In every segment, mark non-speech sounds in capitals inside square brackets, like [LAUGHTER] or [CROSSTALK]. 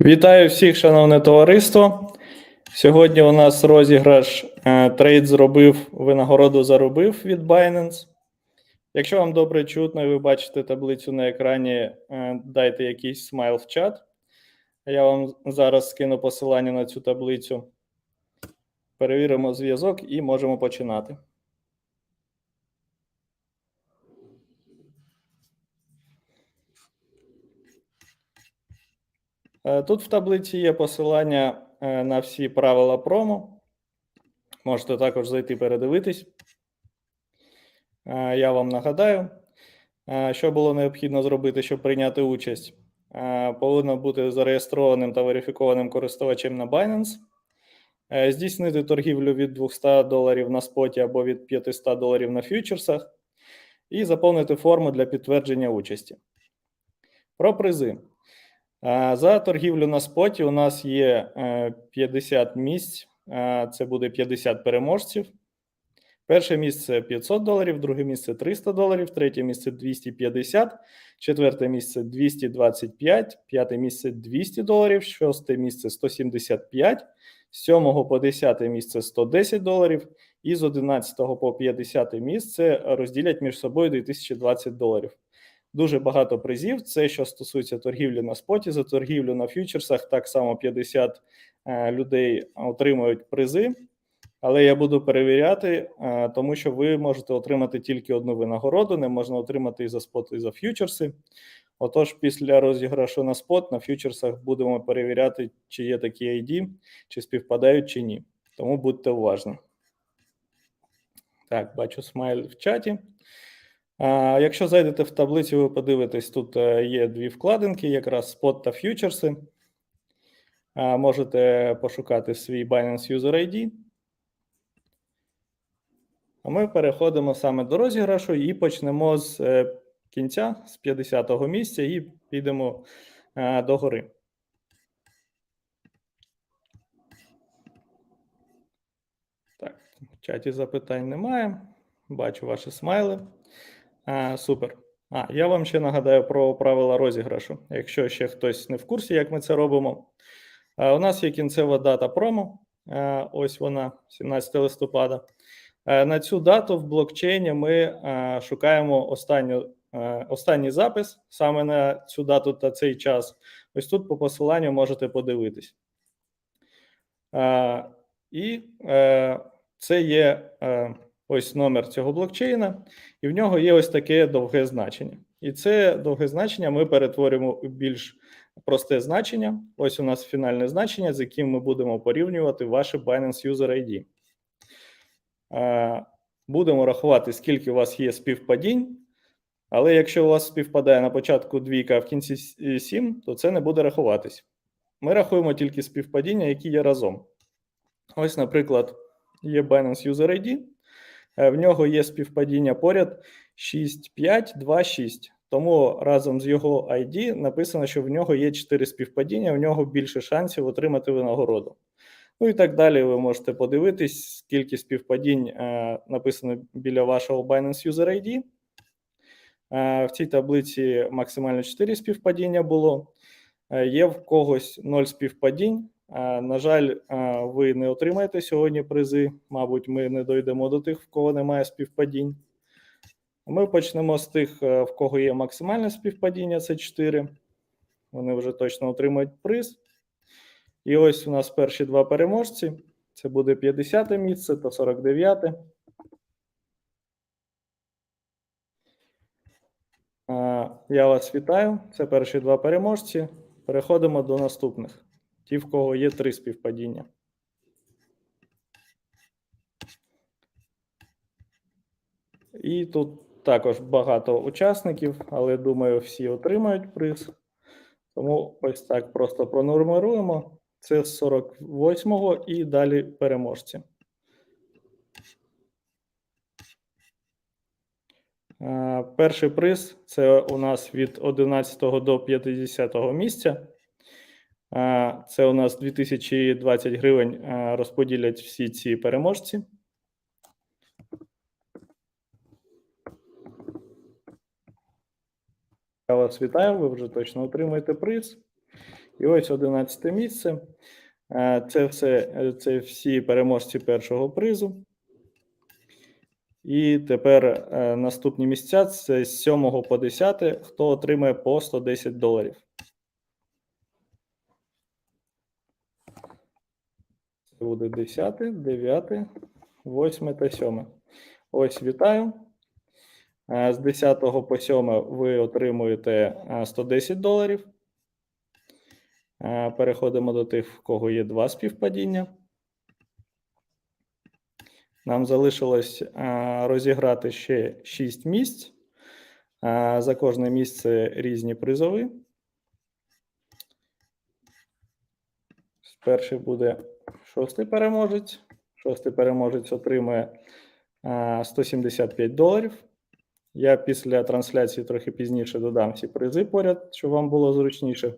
Вітаю всіх, шановне товариство. Сьогодні у нас розіграш е, трейд зробив, винагороду заробив від Binance. Якщо вам добре чутно і ви бачите таблицю на екрані, е, дайте якийсь смайл в чат. Я вам зараз скину посилання на цю таблицю. Перевіримо зв'язок і можемо починати. Тут в таблиці є посилання е, на всі правила промо. Можете також зайти передивитись. Е, Я вам нагадаю, е, що було необхідно зробити, щоб прийняти участь. Е, Повинно бути зареєстрованим та верифікованим користувачем на Binance, Е, здійснити торгівлю від 200 доларів на споті або від 500 доларів на фьючерсах, і заповнити форму для підтвердження участі. Про призи. За торгівлю на споті у нас є е, 50 місць, це буде 50 переможців. Перше місце 500 доларів, друге місце 300 доларів, третє місце 250, четверте місце 225, п'яте місце 200 доларів, шосте місце 175, з 7 по 10 місце 110 доларів, і з 11 по 50 місце розділять між собою 2020 доларів. Дуже багато призів. Це що стосується торгівлі на споті, за торгівлю на фьючерсах, так само 50 е, людей отримують призи. Але я буду перевіряти, е, тому що ви можете отримати тільки одну винагороду, не можна отримати і за спот, і за фьючерси. Отож, після розіграшу на спот на фьючерсах будемо перевіряти, чи є такі ID, чи співпадають, чи ні. Тому будьте уважні. Так, бачу смайл в чаті. Якщо зайдете в таблицю, ви подивитесь, тут е, є дві вкладинки, якраз спот та фьючерси. Можете пошукати свій Binance User ID. А ми переходимо саме до розіграшу і почнемо з е, кінця, з 50-го місця, і підемо е, до гори. Так, в чаті запитань немає. Бачу ваші смайли. А, супер. А, я вам ще нагадаю про правила розіграшу. Якщо ще хтось не в курсі, як ми це робимо. А, у нас є кінцева дата промо. А, ось вона, 17 листопада. А, на цю дату в блокчейні ми а, шукаємо останню, останній запис саме на цю дату та цей час. Ось тут по посиланню можете подивитись. І е, це є е, ось номер цього блокчейна, і в нього є ось таке довге значення. І це довге значення ми перетворюємо у більш просте значення. Ось у нас фінальне значення, з яким ми будемо порівнювати ваше Binance User ID. Е, Будемо рахувати, скільки у вас є співпадінь. Але якщо у вас співпадає на початку двійка, а в кінці с- сім, то це не буде рахуватись. Ми рахуємо тільки співпадіння, які є разом. Ось, наприклад, є Binance User ID, е, в нього є співпадіння поряд 6526. Тому разом з його ID написано, що в нього є 4 співпадіння, в нього більше шансів отримати винагороду. Ну і так далі. Ви можете подивитись, скільки співпадінь е, написано біля вашого Binance User ID. Е, в цій таблиці максимально 4 співпадіння було. Е, Є в когось 0 співпадінь. Е, На жаль, е, ви не отримаєте сьогодні призи. Мабуть, ми не дійдемо до тих, в кого немає співпадінь. Ми почнемо з тих, е, в кого є максимальне співпадіння, це 4. Вони вже точно отримають приз. І ось у нас перші два переможці. Це буде 50 місце та 49. Е, Я вас вітаю. Це перші два переможці. Переходимо до наступних. Ті, в кого є три співпадіння. І тут також багато учасників, але думаю, всі отримають приз. Тому ось так просто пронумеруємо. Це з 48-го і далі переможці. Е, Перший приз це у нас від 11 до 50 місця. Це у нас 2020 гривень розподілять всі ці переможці. Я вас вітаю, ви вже точно отримаєте приз. І ось 11 місце. Це все це всі переможці першого призу. І тепер наступні місця це з 7 по 10, хто отримає по 110 доларів. Це буде 10, 9, 8 та 7. Ось вітаю. Е, З 10 по 7 ви отримуєте е, 110 доларів. Е, Переходимо до тих, в кого є два співпадіння. Нам залишилось е, розіграти ще 6 місць. Е, За кожне місце різні призови. Перший буде шостий переможець. Шостий переможець отримує е, 175 доларів. Я після трансляції трохи пізніше додам всі призи поряд, щоб вам було зручніше.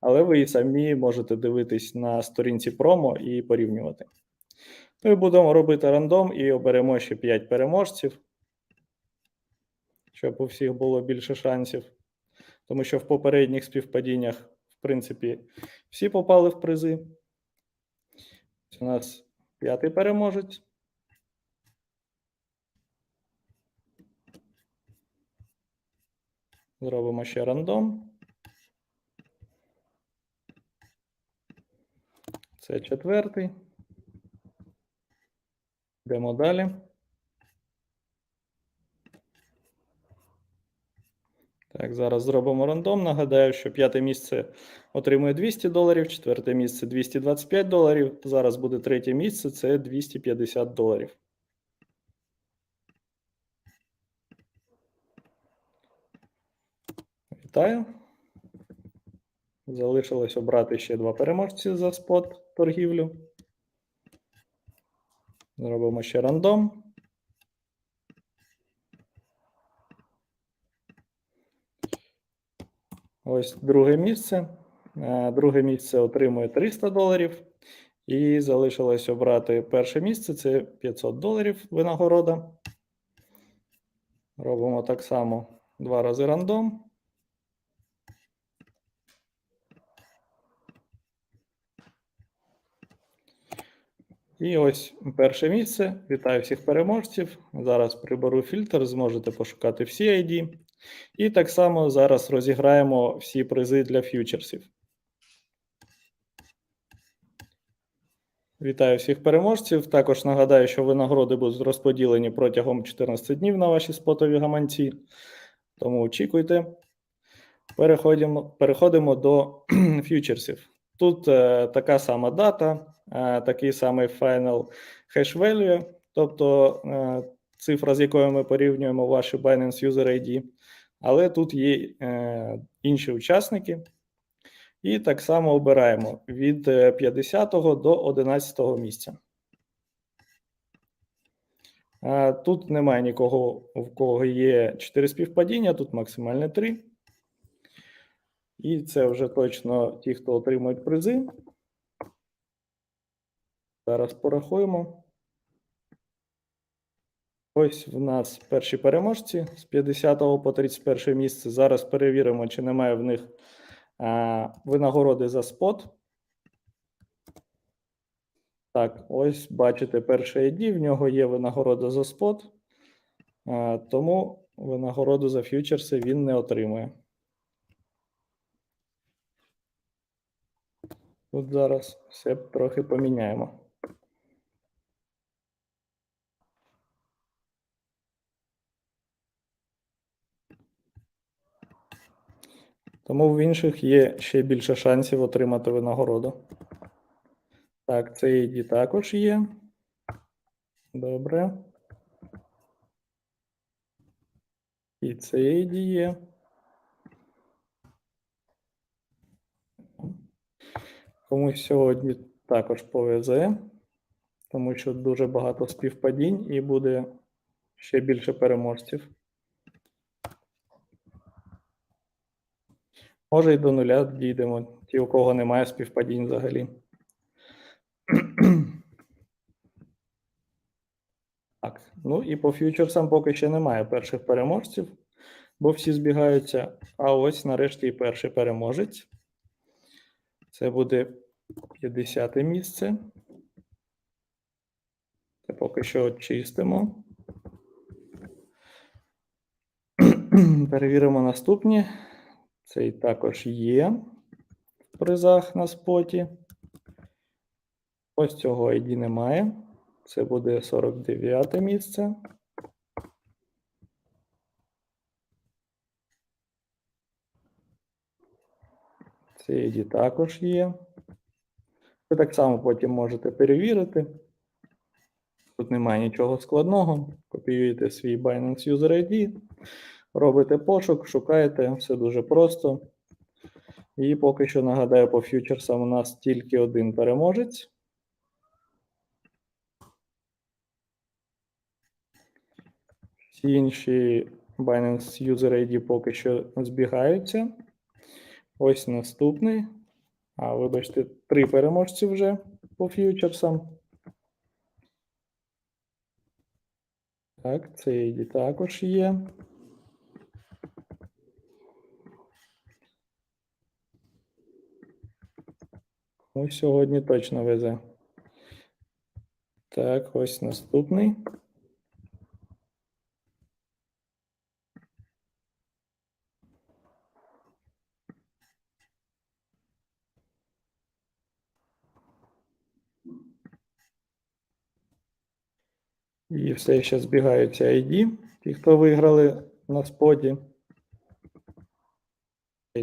Але ви і самі можете дивитись на сторінці промо і порівнювати. Ми будемо робити рандом і оберемо ще 5 переможців, щоб у всіх було більше шансів. Тому що в попередніх співпадіннях, в принципі, всі попали в призи. У нас п'ятий переможець. Зробимо ще рандом. Це четвертий. Йдемо далі. Так, зараз зробимо рандом. Нагадаю, що п'яте місце отримує 200 доларів, четверте місце 225 доларів. Зараз буде третє місце це 250 доларів. Вітаю. Залишилось обрати ще два переможці за спот торгівлю. Зробимо ще рандом. Ось друге місце. Е, Друге місце отримує 300 доларів. І залишилось обрати перше місце це 500 доларів винагорода. Робимо так само два рази рандом. І ось перше місце. Вітаю всіх переможців. Зараз приберу фільтр, зможете пошукати всі ID. І так само зараз розіграємо всі призи для фьючерсів. Вітаю всіх переможців. Також нагадаю, що винагороди будуть розподілені протягом 14 днів на ваші спотові гаманці. Тому очікуйте. Переходимо, переходимо до [CLEARS THROAT] фьючерсів. Тут е, така сама дата, е, такий самий final hash value, тобто е, цифра, з якою ми порівнюємо ваші Binance User ID. Але тут є е, інші учасники. І так само обираємо від е, 50 до 11 місця. А, Тут немає нікого, в кого є 4 співпадіння, тут максимально 3. І це вже точно ті, хто отримують призи. Зараз порахуємо. Ось в нас перші переможці з 50 по 31 місце. Зараз перевіримо, чи немає в них а, винагороди за спот. Так, ось бачите перший ID, в нього є винагорода за спот, а, тому винагороду за фьючерси він не отримує. Тут зараз все трохи поміняємо. Тому в інших є ще більше шансів отримати винагороду. Так, це ID також є. Добре. І це ID є. Комусь сьогодні також повезе, тому що дуже багато співпадінь і буде ще більше переможців. Може, і до нуля дійдемо, ті, у кого немає співпадінь взагалі. [CLEARS THROAT] Так, ну і по фьючерсам поки ще немає перших переможців, бо всі збігаються. А ось нарешті і перший переможець. Це буде 50 місце. Це поки що чистимо. [CLEARS THROAT] Перевіримо наступні. Цей також є в призах на споті. Ось цього ID немає. Це буде 49 місце. Цей ID також є. Ви так само потім можете перевірити. Тут немає нічого складного. Копіюєте свій Binance User ID, робите пошук, шукаєте, все дуже просто. І поки що нагадаю, по фьючерсам у нас тільки один переможець. Всі інші Binance User ID поки що збігаються. Ось наступний. А, вибачте, три переможці вже по фьючерсам. Так, це ID також є. Ось сьогодні точно везе. Так, ось наступний. І все ще збігаються ID, ті, хто виграли на споті.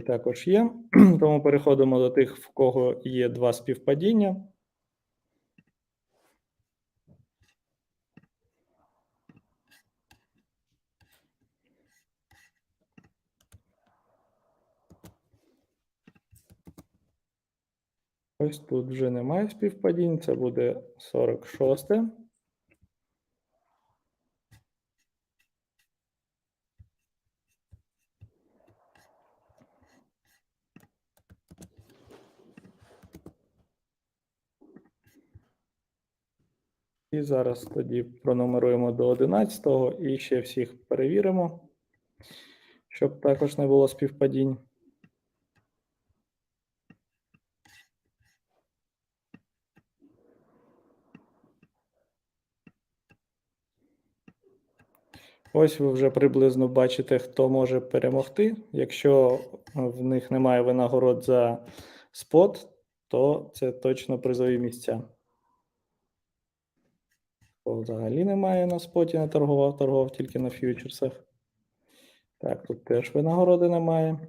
Також є. [CLEARS THROAT] Тому переходимо до тих, в кого є два співпадіння. Ось тут вже немає співпадінь, це буде 46. І зараз тоді пронумеруємо до 11 і ще всіх перевіримо, щоб також не було співпадінь. Ось ви вже приблизно бачите, хто може перемогти. Якщо в них немає винагород за спот, то це точно призові місця. Взагалі немає на споті, не торгував, торгував тільки на фьючерсах. Так, тут теж винагороди немає.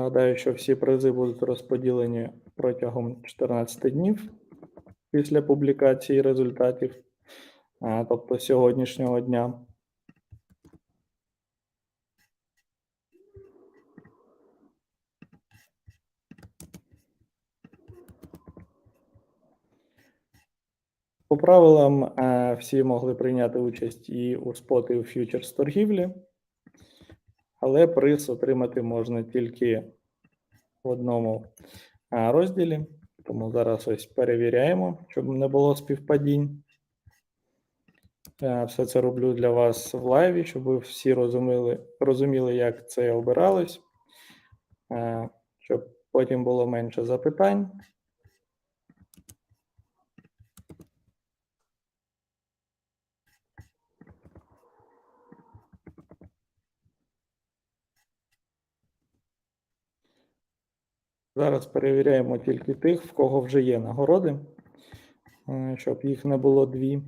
Нагадаю, що всі призи будуть розподілені протягом 14 днів після публікації результатів, тобто сьогоднішнього дня. По правилам е, всі могли прийняти участь і у спот, і у фьючерс торгівлі, але приз отримати можна тільки в одному е, розділі. Тому зараз ось перевіряємо, щоб не було співпадінь. Е, Все це роблю для вас в лайві, щоб ви всі розуміли, розуміли, як це обиралось, е, щоб потім було менше запитань. Зараз перевіряємо тільки тих, в кого вже є нагороди, е, щоб їх не було дві.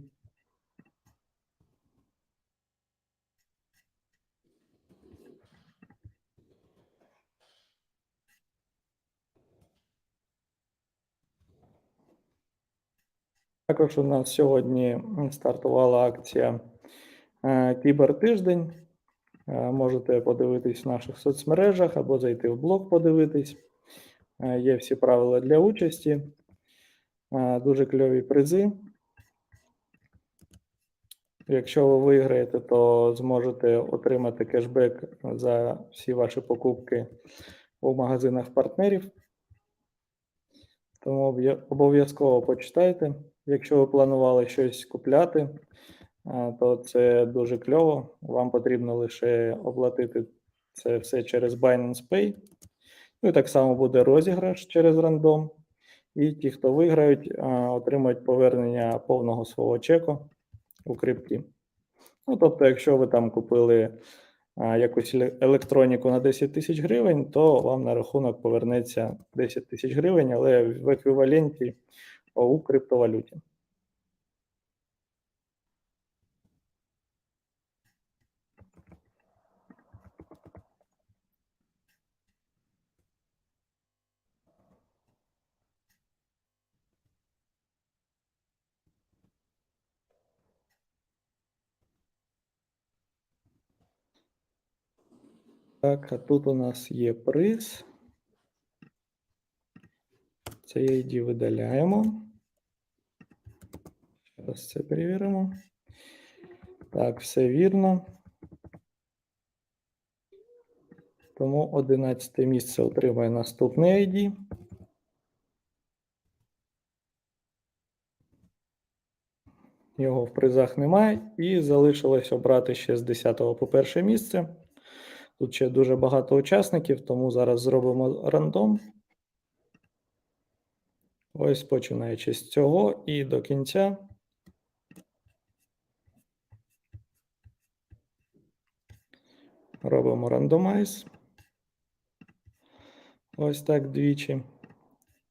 Також у нас сьогодні стартувала акція е, Кібертиждень. Е, Можете подивитись в наших соцмережах або зайти в блог подивитись. Е, Є всі правила для участі. Дуже кльові призи. Якщо ви виграєте, то зможете отримати кешбек за всі ваші покупки у магазинах партнерів. Тому обов'язково почитайте. Якщо ви планували щось купляти, то це дуже кльово. Вам потрібно лише оплатити це все через Binance Pay. Ну і так само буде розіграш через рандом. І ті, хто виграють, отримають повернення повного свого чеку у крипті. Ну, тобто, якщо ви там купили якусь електроніку на 10 тисяч гривень, то вам на рахунок повернеться 10 тисяч гривень, але в еквіваленті у криптовалюті. Так, а тут у нас є приз. Це ID видаляємо. Зараз це перевіримо. Так, все вірно. Тому 11 місце отримає наступний ID. Його в призах немає. І залишилось обрати ще з 10 по перше місце. Тут ще дуже багато учасників, тому зараз зробимо рандом. Ось починаючи з цього і до кінця. Робимо рандомайз. Ось так двічі.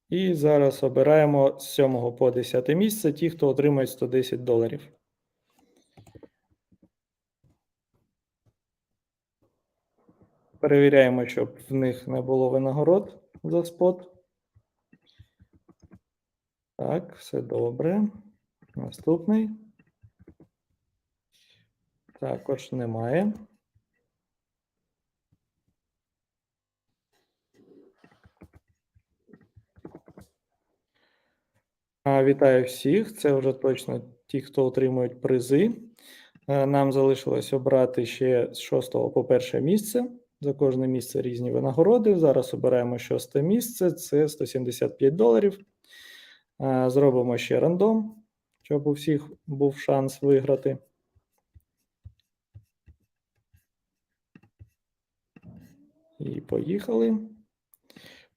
І зараз обираємо з 7 по 10 місце ті, хто отримує 110 доларів. Перевіряємо, щоб в них не було винагород за спот. Так, все добре. Наступний. Також немає. Вітаю всіх. Це вже точно ті, хто отримують призи. Е, Нам залишилось обрати ще з 6 по перше місце. За кожне місце різні винагороди. Зараз обираємо шосте місце. Це 175 доларів. Е, Зробимо ще рандом, щоб у всіх був шанс виграти. І поїхали.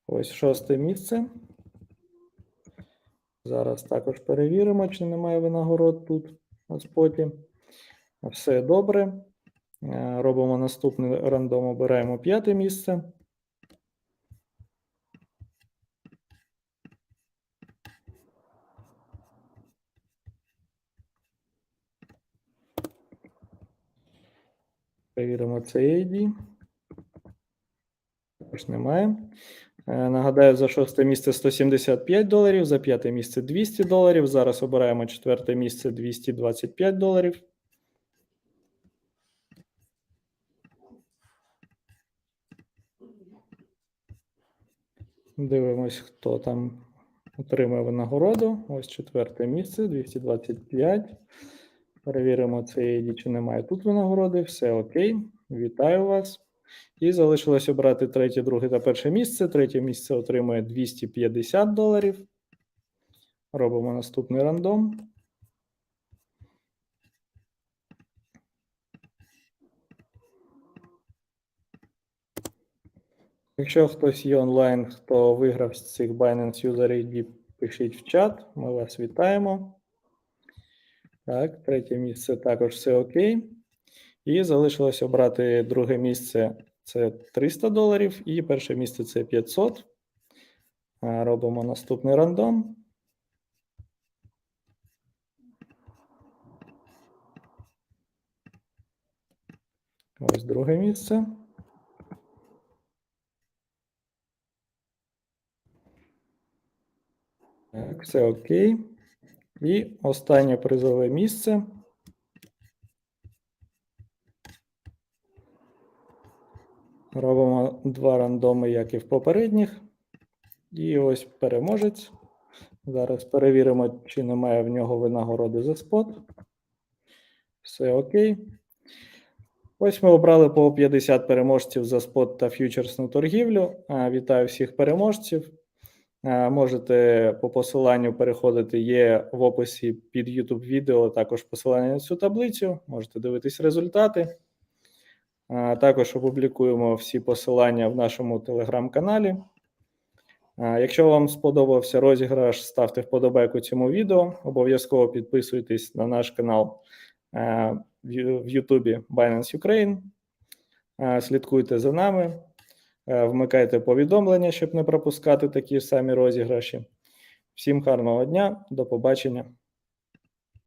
Ось шосте місце. Зараз також перевіримо, чи немає винагород тут на споті. Все добре. Е, Робимо наступний рандом, обираємо п'яте місце. Перевіримо цей ID. Також немає. Е, Нагадаю, за шосте місце 175 доларів, за п'яте місце 200 доларів. Зараз обираємо четверте місце 225 доларів. Дивимось, хто там отримує винагороду. Ось четверте місце 225. Перевіримо це ID, чи немає тут винагороди. Все окей. Вітаю вас. І залишилось обрати третє, друге та перше місце. Третє місце отримує 250 доларів. Робимо наступний рандом. Якщо хтось є онлайн, хто виграв з цих Binance User ID, пишіть в чат. Ми вас вітаємо. Так, третє місце також все окей. І залишилось обрати друге місце це 300 доларів, і перше місце це 500. Робимо наступний рандом. Ось друге місце. Так, все окей. І останнє призове місце. Робимо два рандоми, як і в попередніх. І ось переможець. Зараз перевіримо, чи немає в нього винагороди за спот. Все окей. Ось ми обрали по 50 переможців за спот та ф'ючерсну торгівлю. Вітаю всіх переможців. Е, Можете по посиланню переходити, є в описі під YouTube відео також посилання на цю таблицю. Можете дивитись результати. Е, Також опублікуємо всі посилання в нашому телеграм-каналі. Е, Якщо вам сподобався розіграш, ставте вподобайку цьому відео. Обов'язково підписуйтесь на наш канал в Ютубі Binance Ukraine. Слідкуйте за нами, вмикайте повідомлення, щоб не пропускати такі самі розіграші. Всім гарного дня, до побачення.